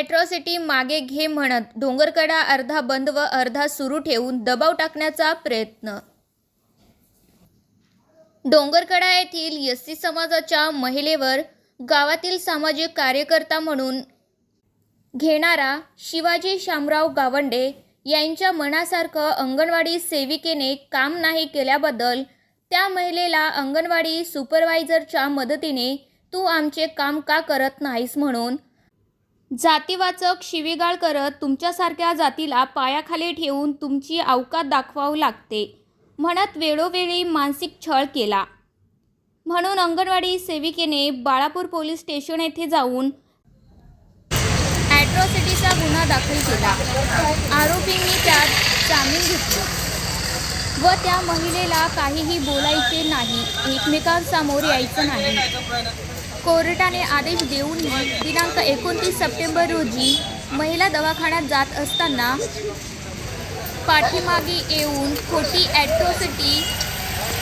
Atrocity मागे घे म्हणत डोंगरकडा अर्धा बंद व अर्धा सुरू ठेवून दबाव टाकण्याचा प्रयत्न. डोंगरकडा येथील एस सी समाजाच्या महिलेवर गावातील सामाजिक कार्यकर्ता म्हणून घेणारा शिवाजी शामराव गावंडे यांच्या मनासारखं अंगणवाडी सेविकेने काम नाही केल्याबद्दल त्या महिलेला अंगणवाडी सुपरवायझरच्या मदतीने तू आमचे काम का करत नाहीस म्हणून जातीवाचक शिवीगाळ करत तुमच्यासारख्या जातीला पायाखाली ठेवून तुमची अवकात दाखवावं लागते म्हणत वेळोवेळी मानसिक छळ केला. म्हणून अंगणवाडी सेविकेने बाळापूर पोलीस स्टेशन येथे जाऊन ॲट्रॉसिटीचा गुन्हा दाखल केला. आरोपींनी त्यात जामीन घेतली. व त्या महिलेला काहीही बोलायचे नाही. एकमेकांसमोर यायचं नाही. कोर्टाने आदेश देऊन दिनांक एकोणतीस सप्टेंबर रोजी महिला दवाखान्यात जात असताना पाठीमागे येऊन खोटी ॲट्रोसिटी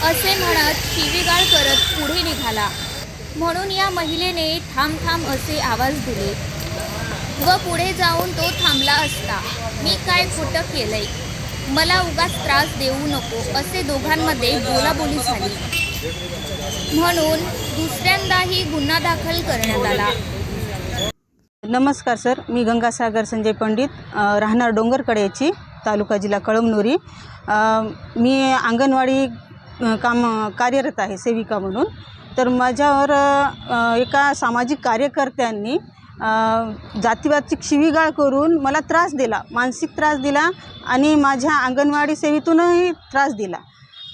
असे म्हणत शिवीगाळ करत पुढे निघाला. म्हणून या महिलेने थांब थांब असे आवाज दिले. व पुढे जाऊन तो थांबला असता. मी काय खोटं केलंय? मला उगाच त्रास देऊ नको असे दोघांमध्ये बोलाबोली झाली. म्हणून दुसऱ्यांदाही गुन्हा दाखल करण्यात आला. नमस्कार सर मी गंगासागर संजय पंडित राहणार डोंगरकड्याची तालुका जिल्हा कळमनुरी. मी अंगणवाडी काम कार्यरत आहे सेविका म्हणून. तर माझ्यावर एका सामाजिक कार्यकर्त्यांनी जातीवादची शिवीगाळ करून मला त्रास दिला मानसिक त्रास दिला आणि माझ्या अंगणवाडी सेवेतूनही त्रास दिला.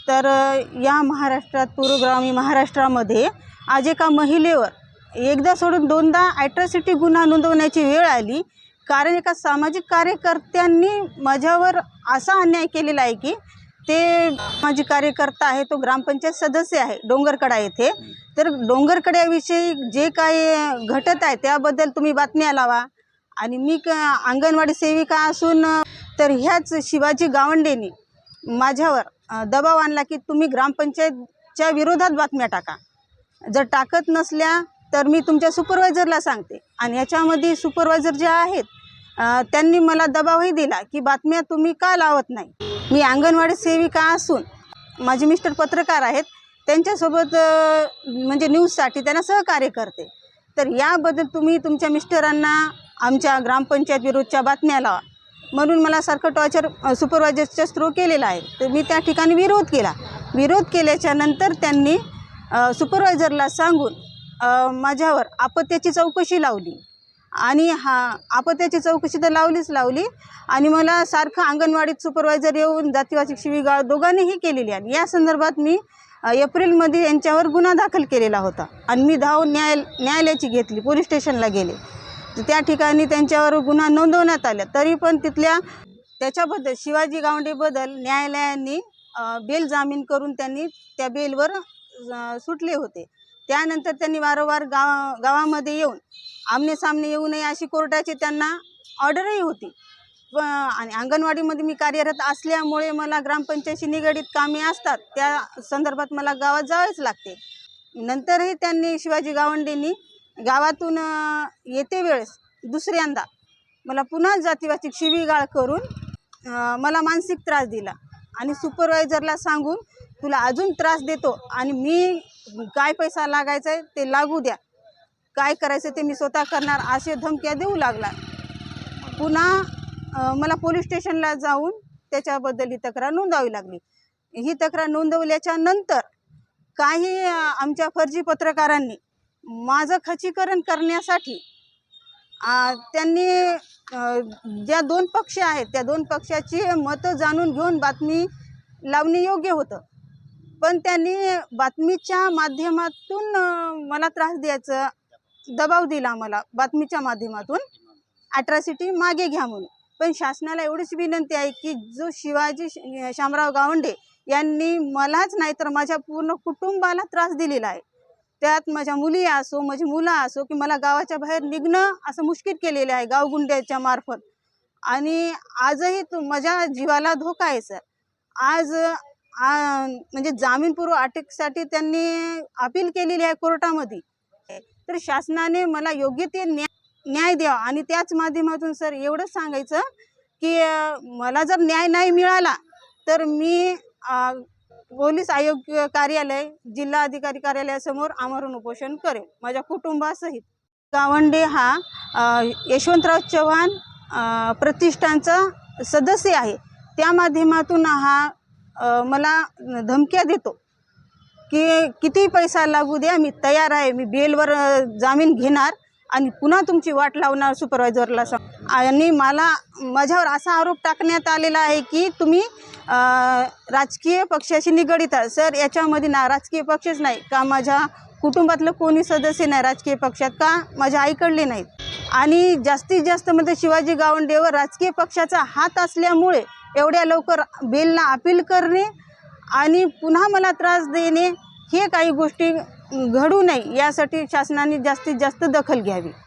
तर या महाराष्ट्रात पूर्वग्रामी महाराष्ट्रामध्ये आज एका महिलेवर एकदा सोडून दोनदा ॲट्रॉसिटी गुन्हा नोंदवण्याची वेळ आली. कारण एका सामाजिक कार्यकर्त्यांनी माझ्यावर असा अन्याय केलेला आहे की ते माझी कार्यकर्ता आहे तो ग्रामपंचायत सदस्य आहे डोंगरकडा येथे. तर डोंगरकड्याविषयी जे काही घटत आहे त्याबद्दल तुम्ही बातम्या लावा. आणि मी क अंगणवाडी सेविका असून तर ह्याच शिवाजी गावंडेनी माझ्यावर दबाव आणला की तुम्ही ग्रामपंचायतच्या विरोधात बातम्या टाका. जर टाकत नसल्या तर मी तुमच्या सुपरवायझरला सांगते. आणि याच्यामध्ये सुपरवायझर जे आहेत त्यांनी मला दबावही दिला की बातम्या तुम्ही का लावत नाही? मी अंगणवाडी सेविका असून माझे मिस्टर पत्रकार आहेत त्यांच्यासोबत म्हणजे न्यूजसाठी त्यांना सहकार्य करते. तर याबद्दल तुम्ही तुमच्या मिस्टरांना आमच्या ग्रामपंचायत विरोधच्या बातम्या लावा. म्हणून मला सारखं टॉर्चर सुपरवायझरच्या थ्रू केलेला आहे. तर मी त्या ठिकाणी विरोध केला. विरोध केल्याच्यानंतर त्यांनी सुपरवायझरला सांगून माझ्यावर आपत्याची चौकशी लावली. आणि हा आपत्याची चौकशी तर लावलीच लावली. आणि मला सारखं अंगणवाडीत सुपरवायझर येऊन जातीवाचक शिवीगाळ दोघांनीही केलेली आणि या संदर्भात मी एप्रिलमध्ये यांच्यावर गुन्हा दाखल केलेला होता. आणि मी धावून न्याय न्यायालयाची घेतली पोलीस स्टेशनला गेले. त्या ठिकाणी त्यांच्यावर गुन्हा नोंदवण्यात आला तरी पण तिथल्या त्याच्याबद्दल शिवाजी गावंडेबद्दल न्यायालयाने बेल जामीन करून त्यांनी त्या बेलवर सुटले होते. त्यानंतर त्यांनी वारंवार गाव गावामध्ये येऊन आमने सामने येऊ नये अशी कोर्टाची त्यांना ऑर्डरही होती. व आणि अंगणवाडीमध्ये मी कार्यरत असल्यामुळे मला ग्रामपंचायतशी निगडीत कामे असतात त्या संदर्भात मला गावात जावेच लागते. नंतरही त्यांनी शिवाजी गावंडेंनी गावातून येते वेळेस दुसऱ्यांदा. मला पुन्हा जातीवाचक शिवीगाळ करून मला मानसिक त्रास दिला. आणि सुपरवायझरला सांगून तुला अजून त्रास देतो आणि मी काय पैसा लागायचा आहे ते लागू द्या. काय करायचं ते मी स्वतः करणार असे धमक्या देऊ लागला. पुन्हा मला पोलीस स्टेशनला जाऊन त्याच्याबद्दल ही तक्रार नोंदवावी लागली. ही तक्रार नोंदवल्याच्या नंतर काही आमच्या फर्जी पत्रकारांनी माझं खचीकरण करण्यासाठी त्यांनी ज्या दोन पक्ष आहेत त्या दोन पक्षाची मतं जाणून घेऊन बातमी लावणे योग्य होतं. पण त्यांनी बातमीच्या माध्यमातून मला त्रास द्यायचं दबाव दिला मला बातमीच्या माध्यमातून अट्रॉसिटी मागे घ्या म्हणून. पण शासनाला एवढीच विनंती आहे की जो शिवाजी श- शामराव गावंडे यांनी मलाच नाही तर माझ्या पूर्ण कुटुंबाला त्रास दिलेला आहे. त्यात माझ्या मुली असो माझी मुलं असो की मला गावाच्या बाहेर निघणं असं मुश्किल केलेलं आहे गावगुंड्याच्या मार्फत. आणि आजही तू माझ्या जीवाला धोका आहे सर. आज म्हणजे जामीनपूर्व अटकसाठी त्यांनी अपील केलेली आहे कोर्टामध्ये. तर शासनाने मला योग्य ते न्याय न्याय द्यावा. आणि त्याच माध्यमातून सर एवढंच सांगायचं की मला जर न्याय नाही मिळाला तर मी पोलीस आयोग कार्यालय जिल्हा अधिकारी कार्यालयासमोर आमरण उपोषण करेल. माझ्या कुटुंबासहित गावंडे हा यशवंतराव चव्हाण प्रतिष्ठानचा सदस्य आहे. त्या माध्यमातून हा मला धमक्या देतो की किती पैसा लागू द्या मी तयार आहे मी बेलवर जामीन घेणार आणि पुन्हा तुमची वाट लावणार सुपरवायझरला सांग. आणि मला माझ्यावर असा आरोप टाकण्यात आलेला आहे की तुम्ही राजकीय पक्षाशी निगडित आहात. सर याच्यामध्ये ना राजकीय पक्षच नाही. का माझ्या कुटुंबातलं कोणी सदस्य नाही राजकीय पक्षात? का माझ्या आईकडले नाहीत? आणि जास्तीत जास्त म्हणजे शिवाजी गावंडेवर राजकीय पक्षाचा हात असल्यामुळे एवढ्या लवकर बेलला अपील करणे आणि पुन्हा मला त्रास देणे हे काही गोष्टी घडू नये यासाठी शासनाने जास्तीत जास्त दखल घ्यावी.